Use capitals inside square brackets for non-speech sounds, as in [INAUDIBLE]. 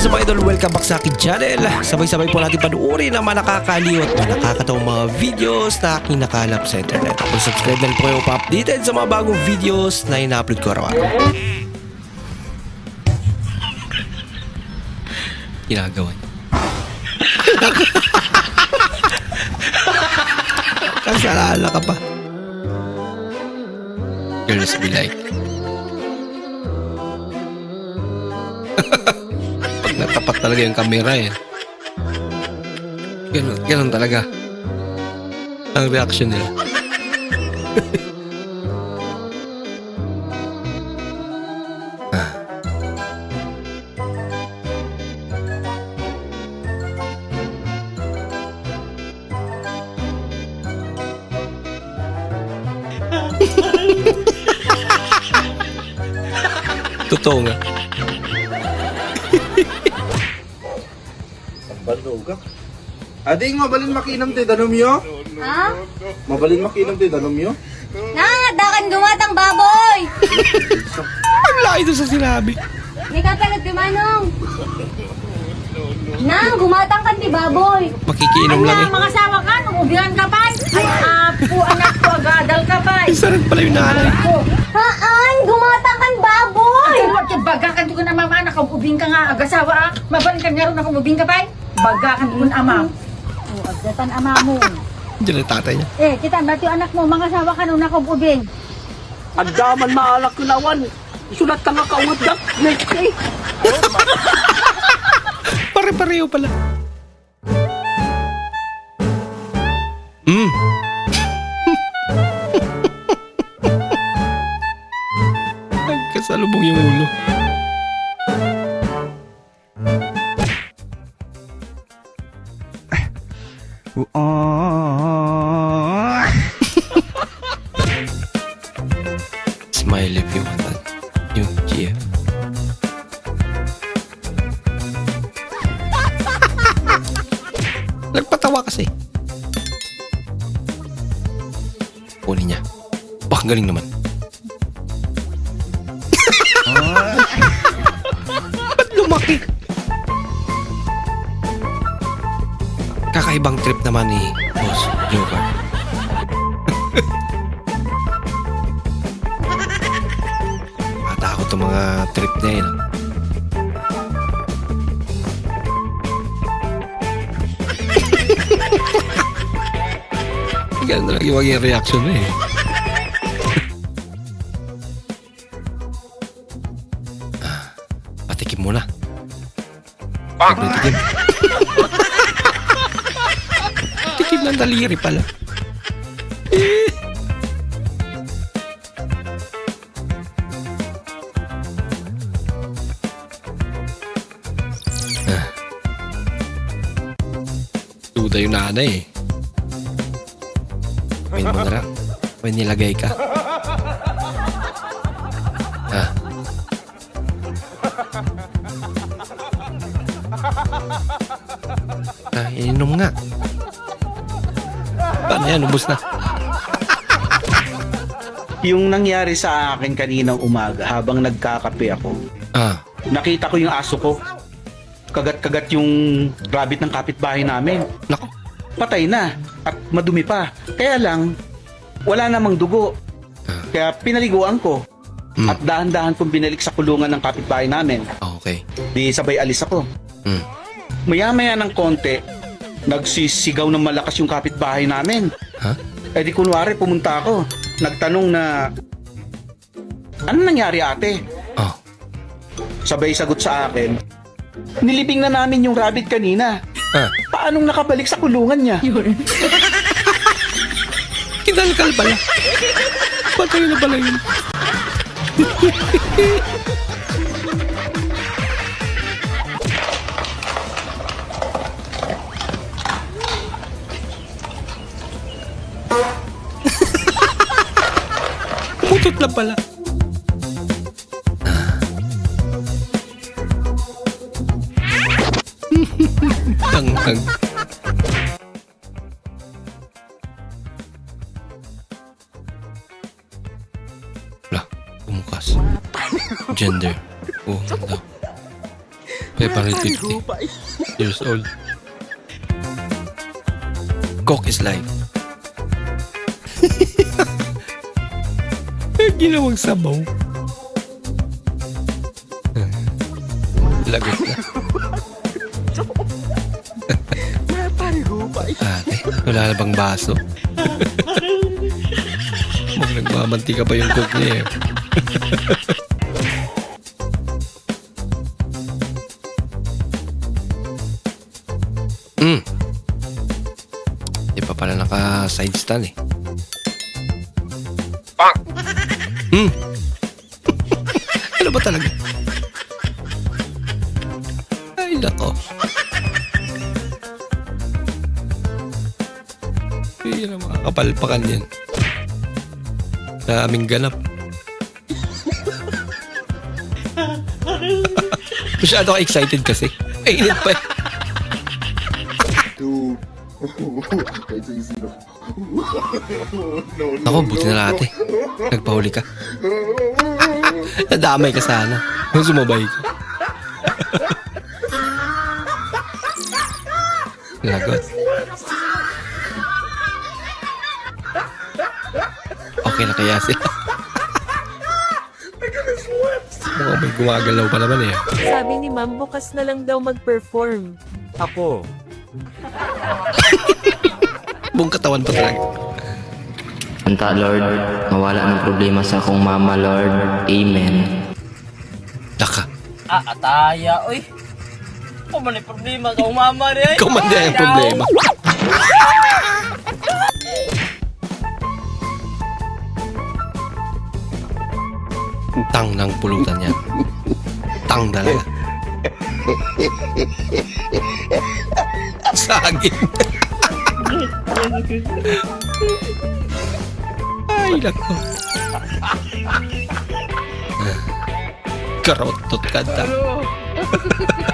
is up idol? Welcome back sa akin channel. Sabay-sabay po natin panuorin ang mga nakakaliw at nakakatawang mga videos na aking nakalap sa internet. Kung subscribe na po kayo pa-updated sa mga bagong videos na ina-upload ko araw-araw. Ginagawa niya. [LAUGHS] Kasalanan ka pa. Girls be like. [LAUGHS] Pag natapat talaga yung camera eh. Ganun, ganun talaga. Ang reaction nila. [LAUGHS] Ah. [LAUGHS] Totoo nga. Baluga. Ading mabalin makinam ti danom yo? Ha? Mabalin makinam ti danom yo? Nangadakan gumatang baboy! [LAUGHS] Ang laki sa sinabi. May kapalag di manong. Nang, gumatang kan ti baboy. Makikiinom lang eh. mga sawa ka, nung ubihan ka pa. Ay, apo, anak ko, agadal ka pa. Isa rin pala yung nanay. Haan, gumatang kan baboy! Ay, baga ka ko na mama, nakabubing ka nga, agasawa ah. Mabalin ka nga rin, nakabubing ka pa. Baga ka ko ama. Oh, agdatan ama mo. Diyan ang tatay niya. Eh, kita, ba't yung anak mo, mga sawa ka nung nakabubing. Agdaman maalak kunawan. Sulat ka nga kaungat dak. Eh. Pare-pareho pala. Mm. [LAUGHS] Nagkasalubong yung ulo. Smile if you want that. Yung GF. Nagpatawa kasi. Kunin niya. Baka galing naman. Kakaibang trip naman ni Boss Joker. [LAUGHS] Matakot ang mga trip niya yun. [LAUGHS] Ganun talaga yung maging reaction mo eh. Ah, Patikim muna. Nagtitikim. Tikim [LAUGHS] ng daliri pala. Ah. Duda yung nanay eh. Pwede mo na lang. May nilagay ka. Ah. Ah, ininom nga. Paano yan? Ubus na. Yung nangyari sa akin kaninang umaga habang nagkakape ako, Ah. nakita ko yung aso ko. Kagat-kagat yung rabbit ng kapitbahay namin. Nako. Patay na at madumi pa. Kaya lang, wala namang dugo. Ah. Kaya pinaliguan ko. Mm. At dahan-dahan kong binalik sa kulungan ng kapitbahay namin. Ah, okay. Di sabay alis ako. Mm. Maya-maya ng konti, nagsisigaw ng malakas yung kapitbahay namin. Ha? Eh di kunwari pumunta ako. Nagtanong na, ano nangyari ate? Oh. Sabay sagot sa akin, nilibing na namin yung rabbit kanina. Ah. Paanong nakabalik sa kulungan niya? [LAUGHS] Kinalkal pala. Patay na pala yun. [LAUGHS] na pala. [LAUGHS] Tanghag. Wala, bumukas. Gender. Woman daw. February 50 years old. Coke is life. [LAUGHS] Ginawang sabaw. Lagot na. Ate, wala na bang baso? Mukhang nagmamantika pa yung coke niya eh. Hmm. Di pa pala naka side stand eh. Hmm. ano ba talaga? Ay, nako. Hindi na makakapalpakan yan. Sa aming ganap. [LAUGHS] Masyado ka excited kasi. Mainit pa eh. [LAUGHS] Ako, buti na lahat eh. Nagpahuli ka. Nadamay ka sana. Nung sumabay ka. Lagot. Okay na kaya sila. Mukhang may gumagalaw pa naman eh. Sabi ni ma'am bukas na lang daw mag-perform. Ako. [LAUGHS] Buong katawan pa talaga. Anta Lord, mawala ng problema sa akong mama Lord. Amen. Daka. Ah, ataya, oy. Kung problema ka, umama rin. Ikaw man ang problema. Tang ng pulutan yan. Tang talaga. Saging. Ay, nako. Karotot ka [LAUGHS]